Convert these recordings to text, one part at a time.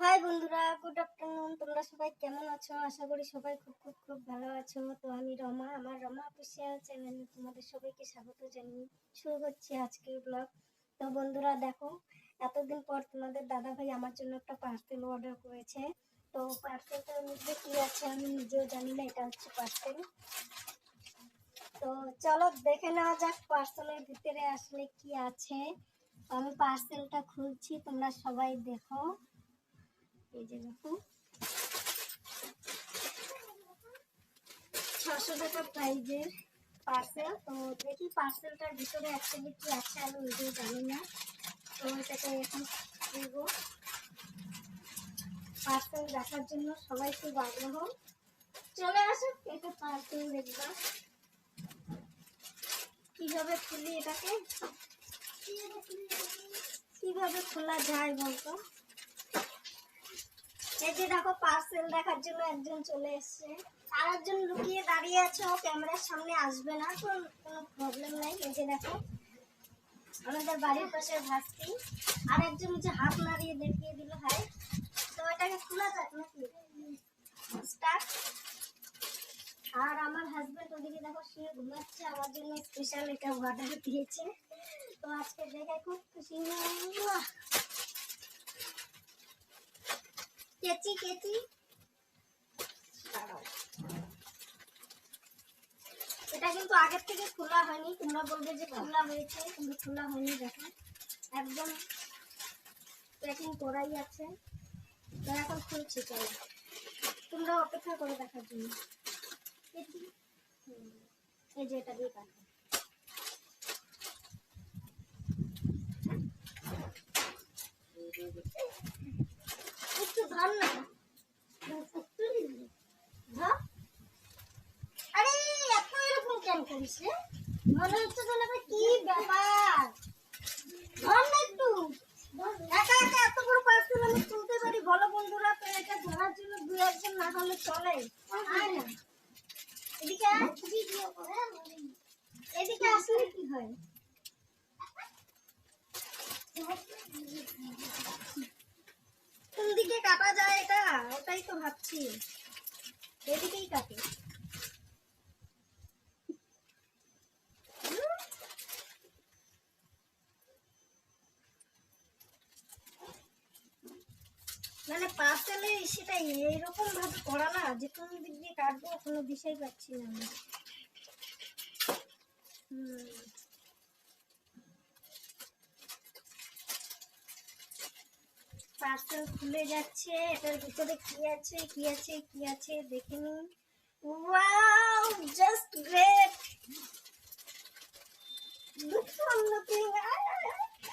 High বন্ধুরা good afternoon তোমরা সবাই কেমন আছো? আশা করি সবাই খুব খুব খুব ভালো আছো। তো আমি রমা, আমার রমা অফিসিয়াল চ্যানেলে তোমাদের সবাইকে স্বাগত জানিয়ে শুরু করছি আজকের ব্লগ তো বন্ধুরা, দেখো, এতদিন পর তোমাদের দাদা ভাই আমার জন্য একটা পার্সেল অর্ডার করেছে। তো পার্সেলটার মধ্যে কি আছে আমি নিজেও জানি না, এটা হচ্ছে পার্সেল তো চলো দেখে নেওয়া যাক পার্সেলের ভিতরে আসলে কি আছে। আমি পার্সেলটা খুলছি, তোমরা সবাই দেখো। এই যে দেখো। ছশো টাকা প্রাইজের পার্সেল তো দেখি পার্সেলটার ভিতরে অ্যাকচুয়ালি কি আছে আমি নিজেও জানি না। তো এটাকে এখন খুলবো পার্সেল দেখার জন্য সবাই খুব আগ্রহ। চলে আসো, এটা পার্সেল দেখবা। কীভাবে খুলি এটাকে? কীভাবে খোলা যায় বলতো? এই যে দেখো পার্সেল দেখার জন্য একজন চলে এসেছে। আর একজন লুকিয়ে দাঁড়িয়ে আছে, ও ক্যামেরার সামনে আসবে না, তো কোনো প্রবলেম নাই। এই যে দেখো, আমাদের বাড়ির পাশে ভাস্তি। আর একজন যে হাত নাড়িয়ে দেখিয়ে দিল, হাই, তো এটাকে খোলা যাক নাকি? স্টার্ট আর আমার হাজবেন্ড ওদিকে দেখো, শুয়ে ঘুমাচ্ছে, আমার জন্য স্পেশাল এটা অর্ডার দিয়েছে। তো আজকে দেখে খুব খুশি হলাম। কেচি কেচি এটা কিন্তু আগের থেকে খোলা হয়নি। তোমরা বলবে যে খোলা হয়েছে, কিন্তু খোলা হয়নি, দেখো। একদম প্যাকিং করাই আছে। এখন খুলছি, চলো। তোমরা অপেক্ষা করে দেখার জন্য। এই যে এটা দিয়ে কাটো একটু ধর না একটু দিবি। ধর। আরে এত রে মনে হচ্ছে যেন কি ব্যাপার? ধর না একটু। একা একা এত বড় পার্সেল আমি তুলতে পারি। বলো বন্ধুরা তো এটা ধরার জন্য দু একজন না হলে চলে। আয় এদিকে। এদিকে আসলে কি হয়? কোন দিকে কাটা যায় এটা? ওটাই তো ভাবছি। এদিকেই কাটে। মানে পার্সেলে সেটা এইরকম ভাবে করা না যে কোন দিক দিয়ে কাটবো কোনো দিশাই পাচ্ছি না আমি। পার্সেল খুলে যাচ্ছে এটার ভিতরে কি আছে কি আছে কি আছে দেখে নিন wow just great Look fun looking.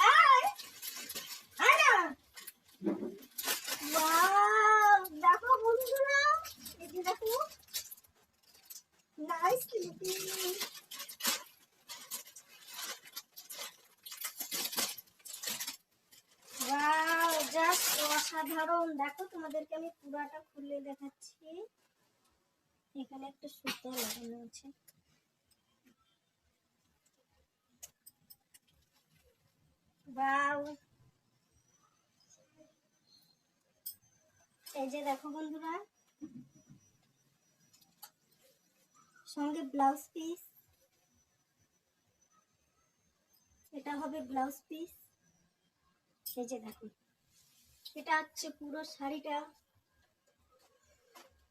আয় আয় না ওয়াও দেখো বন্ধুরা এই যে দেখো নাইস লুকিং ওয়াও জাস্ট অসাধারণ দেখো তোমাদেরকে আমি পুরাটা খুলে দেখাচ্ছি। এখানে একটা সুতো লাগানো আছে। এই যে দেখো বন্ধুরা, সঙ্গে ব্লাউজ পিস। এটা হবে ব্লাউজ পিস। এই যে দেখো। এটা হচ্ছে পুরো শাড়িটা।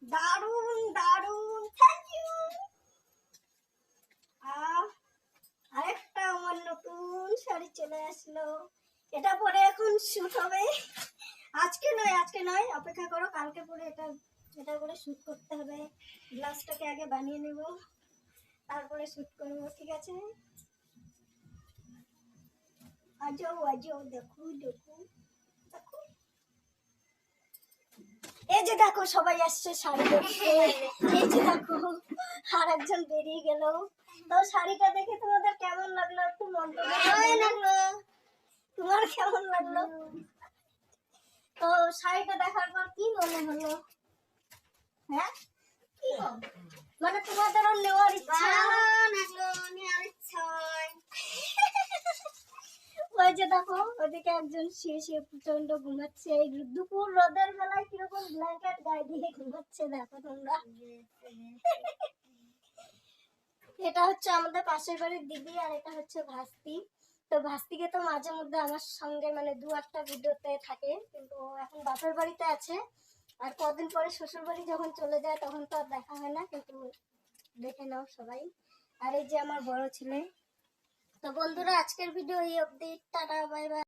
দারুণ দারুণ থ্যাংক ইউ আরেকটা আমার নতুন শাড়ি চলে আসলো। এটা পরে এখন শুট হবে। আজকে নয় আজকে নয়, অপেক্ষা করো, কালকে পরে এটা এটা করে শুট করতে হবে। ব্লাউজটাকে আগে বানিয়ে নেব, তারপরে শুট করব, ঠিক আছে? আজও আজও, দেখো দেখো। এই যে দেখো সবাই আসছে শাড়ি দেখতে এই যে দেখো আর একজন বেরিয়ে গেল। তো শাড়িটা দেখে তোমাদের কেমন লাগল? একটু মন্তব্য লাগল? তোমার কেমন লাগল? তো শাড়িটা দেখার পর কি মনে হলো? হ্যাঁ? কি মনে? তোমাদেরও নেওয়ার ইচ্ছা? লাগল নেওয়ার ইচ্ছা। ওই যে দেখো, ওদিকে একজন শুয়ে শুয়ে প্রচণ্ড ঘুমাচ্ছে। এই দুপুর রোদের বেলায় কীরকম ব্ল্যাঙ্কেট গায়ে দিয়ে ঘুমাচ্ছে দেখো তোমরা। এটা হচ্ছে আমাদের পাশের বাড়ির দিদি আর এটা হচ্ছে ভাস্তি। তো ভাস্তিকে তো মাঝে মধ্যে আমার সঙ্গে মানে দু একটা ভিডিওতে থাকে, কিন্তু এখন বাপের বাড়িতে আছে। আর কদিন পরে শ্বশুর বাড়ি যখন চলে যায় তখন তো আর দেখা হয় না, কিন্তু দেখে নাও সবাই। আর এই যে আমার বড় ছেলে তো বন্ধুরা আজকের ভিডিও এই অবধি। Tata bye bye